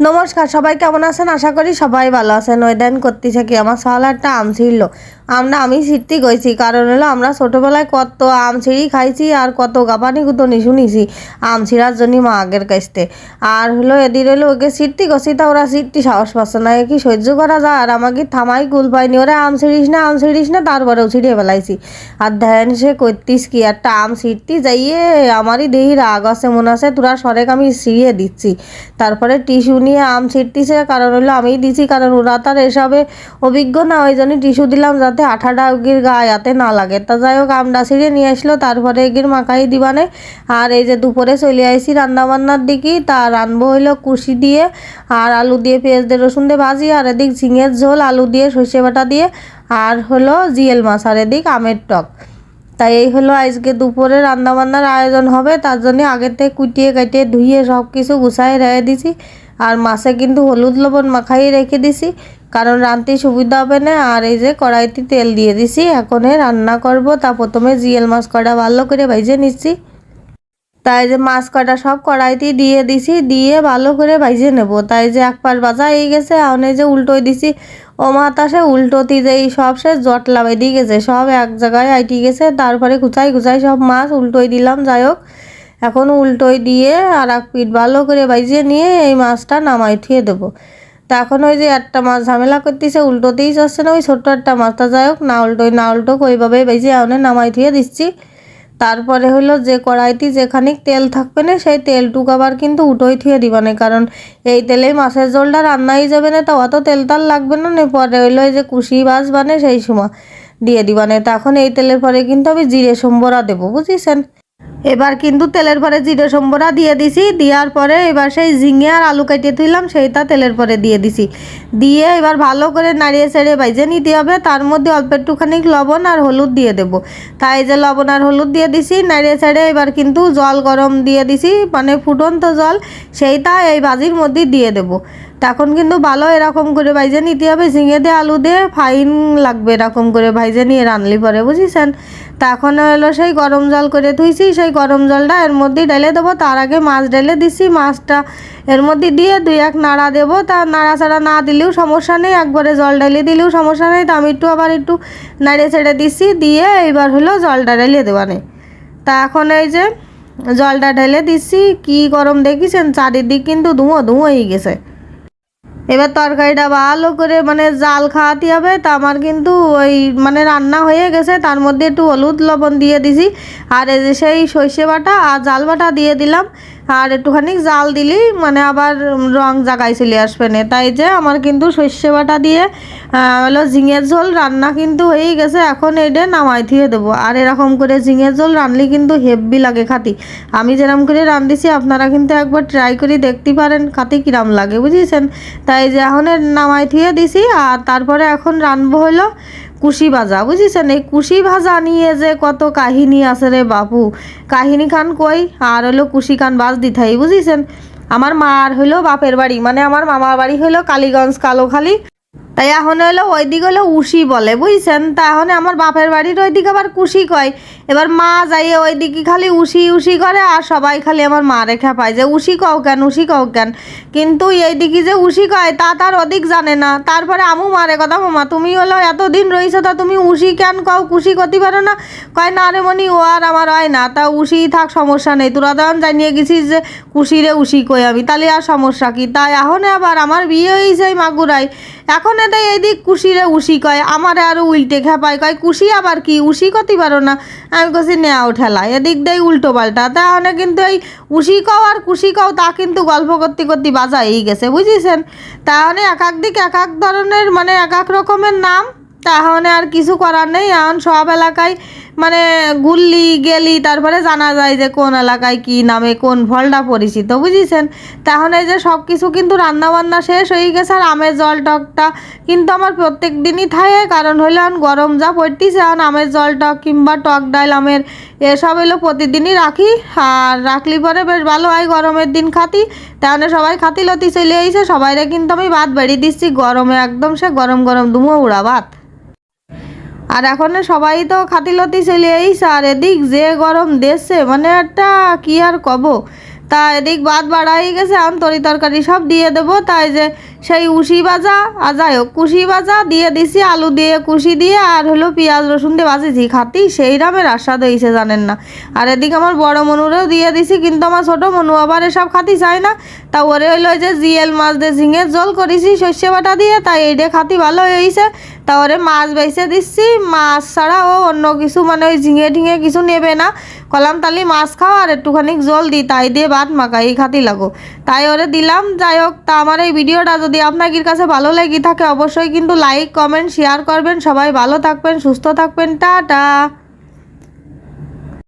নমস্কার, সবাই কেমন আছেন? আশা করি সবাই ভালো আছেন। ওই দিন করতেছে কি, আমার সালা একটা আম ছিল আমরা আমি ছিটতে গেছি, কারণ হলো আমরা ছোটোবেলায় কত আম ছিঁড়ি খাইছি আর কত গাপানি গুতনি শুনিছি আম ছিঁড়ার জন্য মা আগের কাছতে। আর হলো এদিন হলো ওকে ছিটতে গেছি, তা ওরা ছিটতে সাহস পাচ্ছে না। কি সহ্য করা যায়? আর আমাকে থামাই কুল পাইনি ওরা আম ছিঁড়িস না, আম ছিঁড়িস না, তারপরেও ছিঁড়িয়ে ফেলাইছি। আর ধ্যান সে করতিস কি, একটা আম ছিঁড়তে যাইয়ে আমারই দেহি রাগ আছে, মনে আছে, তোরা সরেক আমি ছিঁড়িয়ে দিচ্ছি। তারপরে টিস্যু নিয়ে আম ছিঁড়তিছে কারণ হলো আমিই দিছি, কারণ ওরা তার এসবে অভিজ্ঞ না, ওই জন্য টিস্যু দিলাম যাতে আঠাটা ওগির গায়াতে না লাগে। তা যাই হোক, আমটা ছিঁড়ে নিয়ে আসলো, তারপরে এগির মাখাই দিবানে। আর এই যে দুপুরে চলে আইসি রান্নাবান্নার দিকে তা রানবো হইল কুশি দিয়ে, আর আলু দিয়ে পেঁয়াজ দিয়ে রসুন দিয়ে ভাজি, আর এদিক ঝিঙের ঝোল, আলু দিয়ে সর্ষে বাটা দিয়ে, আর হলো জিয়েল মাছ, আর এদিক আমের টক। তাই এই হলো আজকে দুপুরে রান্নাবান্নার আয়োজন হবে, তার জন্য থেকে কুটিয়ে কাটিয়ে ধুয়ে সব কিছু গুছাই রেখে দিছি। আর মাছে কিন্তু হলুদ লবণ মাখাই রেখে দিছি। কারণ রাঁধতে সুবিধা হবে না, আর এই যে কড়াইতে তেল দিয়ে দিছি। এখন রান্না করব, তা প্রথমে জিয়েল মাছ কটা ভালো করে ভেজে নিচ্ছি। তাই যে মাছ কটা সব কড়াইতে দিয়ে দিছি, দিয়ে ভালো করে ভাইজে নেব। তাই যে এক পাশ বাজা হয়ে গেছে এখন এই যে উল্টোই দিছি। ও মাতাসে উল্টোতি যে এই সব সে জট লাগাই দিয়ে গেছে, সব এক জায়গায় আইটি গেছে, তারপরে কুচাই কুচাই সব মাছ উল্টোই দিলাম। যাই হোক এখন উল্টোই দিয়ে আর এক পিঠ ভালো করে ভাইজে নিয়ে এই মাছটা নামাই থুয়ে দেবো। তা এখন ওই যে একটা মাছ ঝামেলা করতেছে, উল্টোতেই যাচ্ছে না, ওই ছোট্ট একটা মাছটা যাই হোক, না উল্টোই, না উল্টো ওইভাবে ভেজে এখন নামাই থুয়ে দিচ্ছি। তারপরে হলো যে কড়াইটি যেখানে তেল থাকবে না, সেই তেলটুকু আবার কিন্তু উঠোই থুয়ে দিবা না, কারণ এই তেলেই মাছের ঝোলটা রান্নাই যাবে না, তা অত তেল তাল লাগবে না পরে হইল এই যে কুশি বাস বানে সেই সময় দিয়ে দিবা না। তখন এই তেলের পরে কিন্তু আমি জিরে সম্বরা দেবো, বুঝিছেন? এবার কিন্তু তেলের পরে জিরে সম্বরা দিয়ে দিছি। দেওয়ার পরে এবার সেই ঝিঙে আর আলু কেটে তুললাম সেইটা তেলের পরে দিয়ে দিছি। দিয়ে এবার ভালো করে নাড়িয়ে ছেড়ে বাইজে নিতে হবে। তার মধ্যে অল্প একটুখানি লবণ আর হলুদ দিয়ে দেবো। তাই যে লবণ আর হলুদ দিয়ে দিছি, নাড়িয়ে ছেড়ে এবার কিন্তু জল গরম দিয়ে দিছি মানে ফুটন্ত জল, সেইটা এই ভাজির মধ্যে দিয়ে দেবো। তখন কিন্তু ভালো এরকম করে ভাইজে নিতে হবে, ঝিঙে দিয়ে আলু দিয়ে ফাইন লাগবে এরকম করে ভাইজে নিয়ে রানলি পরে, বুঝিছেন? তখন হলো সেই গরম জল করে ধুইছি, সেই গরম জলটা এর মধ্যে ঢেলে দেবো, তার আগে মাছ ঢেলে দিছি, মাছটা এর মধ্যে দিয়ে দুই এক নাড়া দেবো, তা নাড়া ছাড়া না দিলেও সমস্যা নেই, একবারে জল ঢেলে দিলেও সমস্যা নেই, তা আমি একটু আবার একটু নাড়িয়ে ছেড়ে দিছি, দিয়ে এইবার হলো জলটা ঢেলে দেওয়ানে তা এখন এই যে জলটা ঢেলে দিচ্ছি কি গরম দেখিছেন? চারিদিক কিন্তু ধুঁয়ো ধুঁয়ো হয়ে গেছে। এবার তরকারিটা ভালো করে মানে জাল খাওয়াতে হবে। তা আমার কিন্তু ওই মানে রান্না হয়ে গেছে, তার মধ্যে একটু হলুদ লবণ দিয়ে দিছি। আর এই যে সেই সর্ষে বাটা আর জাল বাটা দিয়ে দিলাম। আর একটুখানি জাল দিলেই মানে আবার রং জাগায় চলে আসবে তাই যে আমার কিন্তু সর্ষে বাটা দিয়ে হলো ঝিঙের ঝোল রান্না কিন্তু হয়েই গেছে, এখন এটা নামাই দিয়ে দেবো। আর এরকম করে ঝিঙের ঝোল রানলে কিন্তু হেভি লাগে খাতি আমি যেরকম করে রান্ধিছি, আপনারা কিন্তু একবার ট্রাই করে দেখতে পারেন খাতে কিরাম লাগে, বুঝেছেন? তাই যে এখন নামাই থিয়ে দিছি, আর তারপরে এখন রানবো হলো কুশি ভাজা বুঝেছেন এই কুশি ভাজা নিয়ে যে কত কাহিনী আছে রে বাপু। কাহিনী খান কই? আর হলো কুশি খান বাজ দিথাই বুঝেছেন? আমার মার হইল বাপের বাড়ি মানে আমার মামার বাড়ি হইল কালীগঞ্জ, কালোখালী। তাই এখন হলো ওই দিকে হলো উশি বলে, বুঝছেন? তা এখন আমার বাপের বাড়ির ওই দিকে আবার কুশি কয়। এবার মা যাইয়ে ওই দিকে খালি উশি উশি করে আর সবাই খালি আমার মা রেখা পায় যে উশি কও কেন উশি কও কেন? কিন্তু এই দিকে যে উশি কয়, তা তার অধিক জানে না। তারপরে আমু মারে কথা, মামা, তুমি হলো এতদিন রইছো তা তুমি উশি কেন কও? কুশি করতে পারো না? কয়, না রে মনি ও আর আমার হয় না। তা উশি থাক, সমস্যা নেই। তোরা তখন জানিয়ে গেছিস যে কুশিরে উশি কই আমি, তাহলে আর সমস্যা কি? তাই এখন আবার আমার বিয়ে হয়েছে মাগুরাই এখন এদের এদিক কুশিরে উশি কয়, আমার আরও উল্টে খেপায় কয়, কুশি আবার কি, উশি কতি পারো না? আমি কছি নেওয়া ঠেলা, এদিক দেয় উল্টো পাল্টা। তাহলে কিন্তু এই উশি কও আর কুশি কও, তা কিন্তু গল্প করতে করতে বাজাই গেছে, বুঝেছেন? তাহলে এক এক দিক, এক এক ধরনের মানে এক এক রকমের নাম। তাহলে আর কিছু করার নেই। এখন সব এলাকায় মানে গুল্লি, গেলি, তারপরে জানা যায় যে কোন এলাকায় কি নামে কোন ফলটা পরিচিত, বুঝেছেন? তাহলে যে সব কিছু কিন্তু রান্না বান্না শেষ হয়ে গেছে আর আমের জল টকটা কিন্তু আমার প্রত্যেক দিনই থাকে। কারণ হইল এখন গরম যা পড়তিছে, এখন আমের জল টক কিংবা টক ডাল, আমের এসব হলো প্রতিদিনই রাখি। আর রাখলি পরে বেশ ভালো হয়, গরমের দিন খাতি। তাহলে সবাই খাতি লতি চলে আইছে, সবাইরে কিন্তু আমি ভাত বেড়ে দিচ্ছি। গরমে একদম সে গরম গরম দুমো উড়া ভাত। আর এখন সবাই তো খাতিলতি চলে এইস আর এদিক যে গরম দেশে মানে একটা কি আর কব? তা এদিক বাদ বাড়াই গেছে, আমি তরি তরকারি সব দিয়ে দেবো, তাই যে সেই উশি ভাজা, আর যাই হোক, কুশি ভাজা দিয়ে দিছি, আলু দিয়ে কুশি দিয়ে, আর হলো পেঁয়াজ, রসুন দিয়ে ভাজেছি খাতি সেই রামের আস্বাদ হয়েছে জানেন না। আর এদিকে আমার বড় মনুরেও দিয়ে দিছি, কিন্তু আমার ছোট মনু আবার এসব খাতি চায় না। তা ওরে হইল যে জিএল মাছ দিয়ে ঝিঙের জল করেছি, সর্ষে বাটা দিয়ে, তাই এই এইটা খাতি ভালো হয়েছে তা ওরে মাছ বেছে দিচ্ছি, মাছ ছাড়া ও অন্য কিছু মানে ওই ঝিঙে টিঙে কিছু নেবে না। কলাম তালি মাছ খাও আর একটুখানি জল দিই, তাই দিয়ে ভাত মাখাই, এই খাতি লাগো। তাই ওরে দিলাম, যাই হোক, তা আমার এই ভিডিওটা যদি আপনাদের কাছে ভালো লেগে থাকে, অবশ্যই কিন্তু লাইক কমেন্ট শেয়ার করবেন। সবাই ভালো থাকবেন, সুস্থ থাকবেন। টাটা।